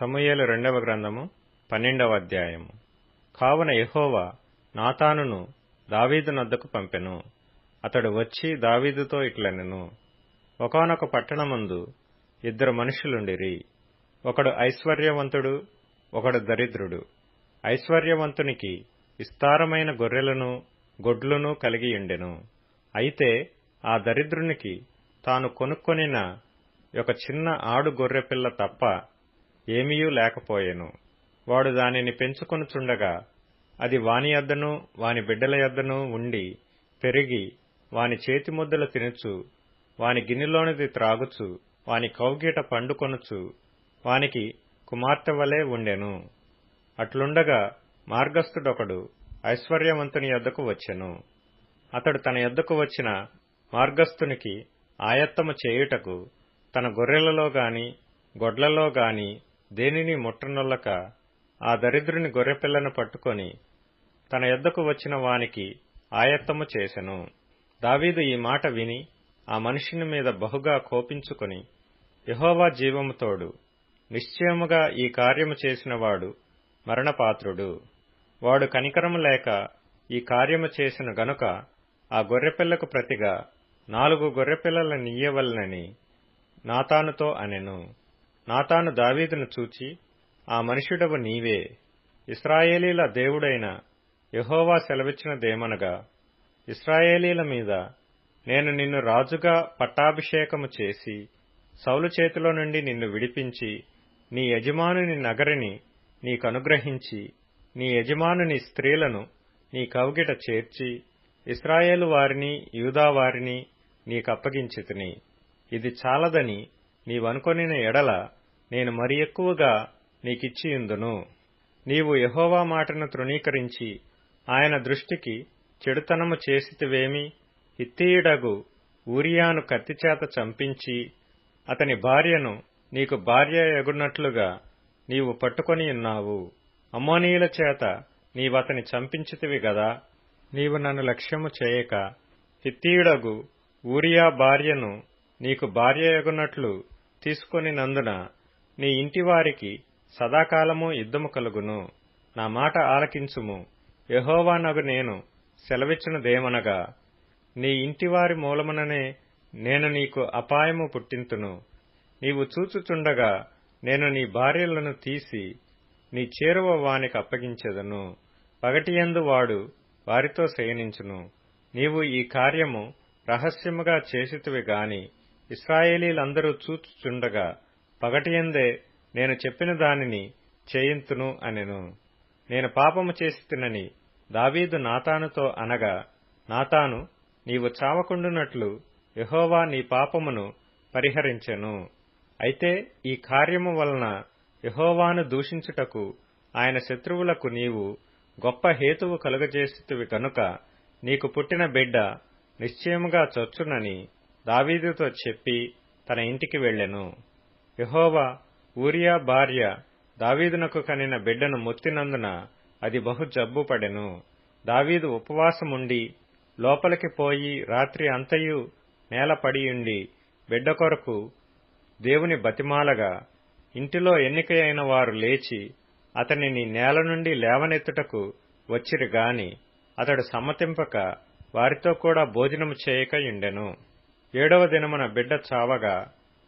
సమూయేలు రెండవ గ్రంథము పన్నెండవ అధ్యాయము. కావున యహోవా నాతానును దావీదు నద్దకు పంపెను. అతడు వచ్చి దావీదుతో ఇట్లనెను. ఒకానొక పట్టణమందు ఇద్దరు మనుషులుండిరి. ఒకడు ఐశ్వర్యవంతుడు ఒకడు దరిద్రుడు. ఐశ్వర్యవంతునికి విస్తారమైన గొర్రెలను గొడ్లను కలిగియుండెను అయితే ఆ దరిద్రునికి తాను కొనుక్కొనిన ఒక చిన్న ఆడు గొర్రెపిల్ల తప్ప ఏమీయూ లేకపోయెను. వాడు దానిని పెంచుకొనుచుండగా అది వాని యొద్దను వాని బిడ్డల యొద్దను ఉండి పెరిగి వాని చేతి ముద్దలు తినుచు వాని గిన్నెలోనిది త్రాగుచు వాని కౌగీట పండుకొనుచు వానికి కుమార్తె వలె ఉండెను. అట్లుండగా మార్గస్థుడొకడు ఐశ్వర్యవంతుని యొద్దకు వచ్చెను. అతడు తన యొద్దకు వచ్చిన మార్గస్థునికి ఆయత్తము చేయుటకు తన గొర్రెలలో గాని గొడ్లలో గాని దేనిని ముట్టనొల్లక ఆ దరిద్రుని గొర్రెపిల్లను పట్టుకొని తన యొద్దకు వచ్చిన వానికి ఆయత్తము చేసెను. దావీదు ఈ మాట విని ఆ మనుషుని మీద బహుగా కోపించుకొని యహోవా జీవముతోడు నిశ్చయముగా ఈ కార్యము చేసినవాడు మరణపాత్రుడు. వాడు కనికరము లేక ఈ కార్యము చేసిన గనుక ఆ గొర్రెపిల్లకు ప్రతిగా నాలుగు గొర్రెపిల్లల నీయవలనని నాతానుతో అనెను. నాతాను దావీదును చూచి ఆ మనుషుడవు నీవే. ఇస్రాయేలీల దేవుడైన యహోవా సెలవిచ్చినదేమనగా ఇస్రాయేలీల మీద నేను నిన్ను రాజుగా పట్టాభిషేకము చేసి సౌలు చేతిలో నుండి నిన్ను విడిపించి నీ యజమానుని నగరిని నీకనుగ్రహించి నీ యజమానుని స్త్రీలను నీ కవుగిట చేర్చి ఇస్రాయేలు వారిని యూదా వారిని నీకప్పగించితిని. ఇది చాలదని నీవనుకొనిన ఎడల నేను మరి ఎక్కువగా నీకిచ్చియుందును. నీవు యహోవా మాటను తృణీకరించి ఆయన దృష్టికి చెడుతనము చేసితివేమి? హిత్తీయుడగు ఊరియాను కత్తిచేత చంపించి అతని భార్యను నీకు భార్య ఎగున్నట్లుగా నీవు పట్టుకొని ఉన్నావు. అమ్మోనీయుల చేత నీవతని చంపించితివి గదా? నీవు నన్ను లక్ష్యము చేయక హిత్తీయుడగు ఊరియా భార్యను నీకు భార్య ఎగునట్లు తీసుకొని నందున నీ ఇంటివారికి సదాకాలము యుద్ధము కలుగును. నా మాట ఆలకించుము. యహోవానగు నేను సెలవిచ్చినదేమనగా నీ ఇంటివారి మూలముననే నేను నీకు అపాయము పుట్టింతును. నీవు చూచుచుండగా నేను నీ భార్యలను తీసి నీ చేరువ వానికి అప్పగించెదను. పగటియందు వాడు వారితో శయనించును. నీవు ఈ కార్యము రహస్యముగా చేసితివి గాని ఇస్రాయేలీలందరూ చూచుచుండగా పగటియందే నేను చెప్పిన దానిని చేయింతును అనెను. నేను పాపము చేసితినని దావీదు నాతానుతో అనగా నాతాను నీవు చావకుండునట్లు యహోవా నీ పాపమును పరిహరించెను. అయితే ఈ కార్యము వలన యహోవాను దూషించుటకు ఆయన శత్రువులకు నీవు గొప్ప హేతువు కలుగజేస్తువి కనుక నీకు పుట్టిన బిడ్డ నిశ్చయముగా చొచ్చునని దావీదుతో చెప్పి తన ఇంటికి వెళ్ళెను యహోవా ఊరియా భార్య దావీదునకు కనిన బిడ్డను మొత్తినందున అది బహు జబ్బు పడెను. దావీదు ఉపవాసముండి లోపలికి పోయి రాత్రి అంతయు నేలపడియుండి బిడ్డ కొరకు దేవుని బతిమాలగా ఇంటిలో ఎన్నికైన వారు లేచి అతనిని నేల నుండి లేవనెత్తుటకు వచ్చిరి గాని అతడు సమ్మతింపక వారితో కూడా భోజనము చేయకయుండెను ఏడవ దినమున బిడ్డ చావగా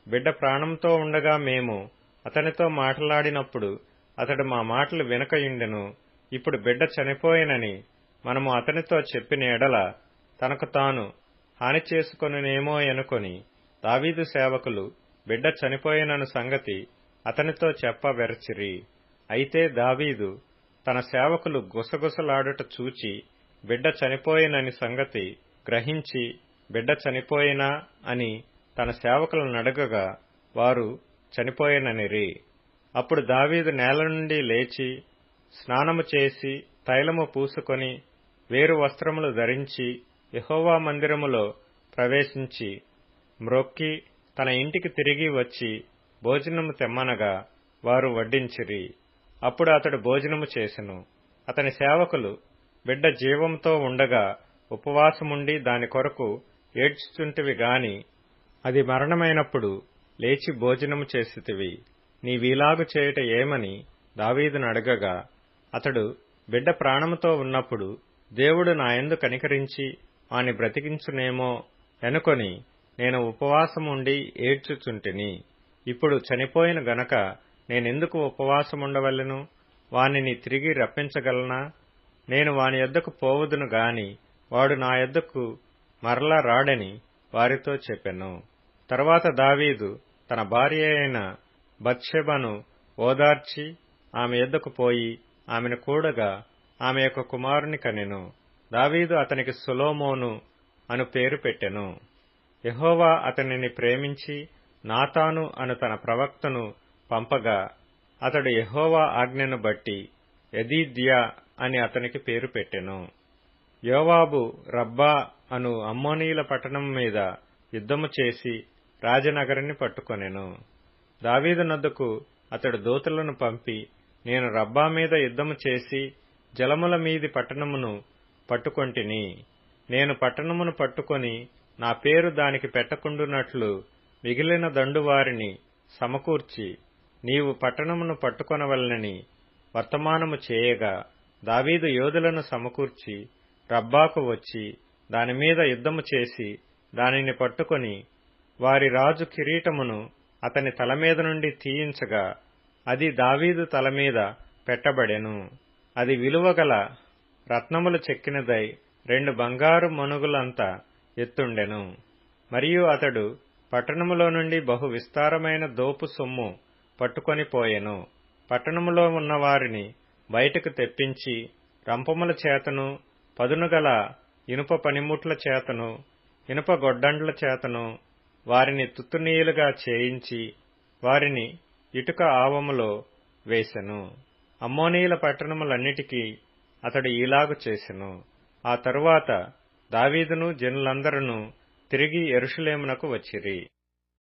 బిడ్డ ప్రాణంతో ఉండగా మేము అతనితో మాట్లాడినప్పుడు అతడు మా మాటలు వినకయుండెను ఇప్పుడు బిడ్డ చనిపోయినని మనము అతనితో చెప్పిన ఎడల తనకు తాను హాని చేసుకొనునేమో అనుకొని దావీదు సేవకులు బిడ్డ చనిపోయినను సంగతి అతనితో చెప్పవెరచిరి. అయితే దావీదు తన సేవకులు గుసగుసలాడుట చూచి బిడ్డ చనిపోయినని సంగతి గ్రహించి బిడ్డ చనిపోయినా అని తన సేవకులను అడగగా వారు చనిపోయిననిరి. అప్పుడు దావీదు నేల నుండి లేచి స్నానము చేసి తైలము పూసుకొని వేరు వస్త్రములు ధరించి యహోవా మందిరములో ప్రవేశించి మ్రొక్కి తన ఇంటికి తిరిగి వచ్చి భోజనము తెమ్మనగా వారు వడ్డించిరి. అప్పుడు అతడు భోజనము చేసెను. అతని సేవకులు బిడ్డ జీవంతో ఉండగా ఉపవాసముండి దాని కొరకు ఏడ్చుచుంటివి గాని అది మరణమైనప్పుడు లేచి భోజనము చేసితివి. నీవీలాగు చేయుట ఏమని దావీదును అడగగా అతడు బిడ్డ ప్రాణముతో ఉన్నప్పుడు దేవుడు నాయందు కనికరించి వాని బ్రతికించునేమో ఎనుకొని నేను ఉపవాసముండి ఏడ్చుచుంటిని. ఇప్పుడు చనిపోయిన గనక నేనెందుకు ఉపవాసముండవలెను? వానిని తిరిగి రప్పించగలనా? నేను వాని యొద్దకు పోవదును గాని వాడు నా యొద్దకు మరలా రాడని వారితో చెప్పెను. తర్వాత దావీదు తన భార్య అయిన బత్షెబను ఓదార్చి ఆమె ఎద్దకు పోయి ఆమెను కూడగా ఆమె యొక్క కుమారుని కనెను దావీదు అతనికి సులోమోను అను పేరు పెట్టెను. యహోవా అతనిని ప్రేమించి నాతాను అను తన ప్రవక్తను పంపగా అతడు యహోవా ఆజ్ఞను బట్టి ఎదీద్యా అని అతనికి పేరు పెట్టెను. యోవాబు రబ్బా అను అమ్మోనీల పట్టణం మీద యుద్ధము చేసి రాజనగరిని పట్టుకొనెను. దావీదు నద్దకు అతడు దూతలను పంపి నేను రబ్బా మీద యుద్ధము చేసి జలముల మీది పట్టణమును పట్టుకొంటిని. నేను పట్టణమును పట్టుకొని నా పేరు దానికి పెట్టకుండునట్లు మిగిలిన దండువారిని సమకూర్చి నీవు పట్టణమును పట్టుకొనవలనని వర్తమానము చేయగా దావీదు యోధులను సమకూర్చి రబ్బాకు వచ్చి దానిమీద యుద్ధము చేసి దానిని పట్టుకొని వారి రాజు కిరీటమును అతని తల మీద నుండి తీయించగా అది దావీదు తల మీద పెట్టబడెను. అది విలువగల రత్నములు చెక్కినదై రెండు బంగారు మనుగులంత ఎత్తుండెను. మరియు అతడు పట్టణములో నుండి బహు విస్తారమైన దోపు సొమ్ము పట్టుకొని పోయెను. పట్టణములో ఉన్న వారిని బయటకు తెప్పించి రంపముల చేతను పదునుగల ఇనుప పనిముట్ల చేతను ఇనుప గొడ్డండ్ల చేతను వారిని తుత్తునీయులుగా చేయించి వారిని ఇటుక ఆవములో వేసెను. అమ్మోనీయుల పట్టణములన్నిటికీ అతడు ఈలాగు చేసెను. ఆ తరువాత దావీదును జనులందరూ తిరిగి ఎరుషులేమునకు వచ్చిరి.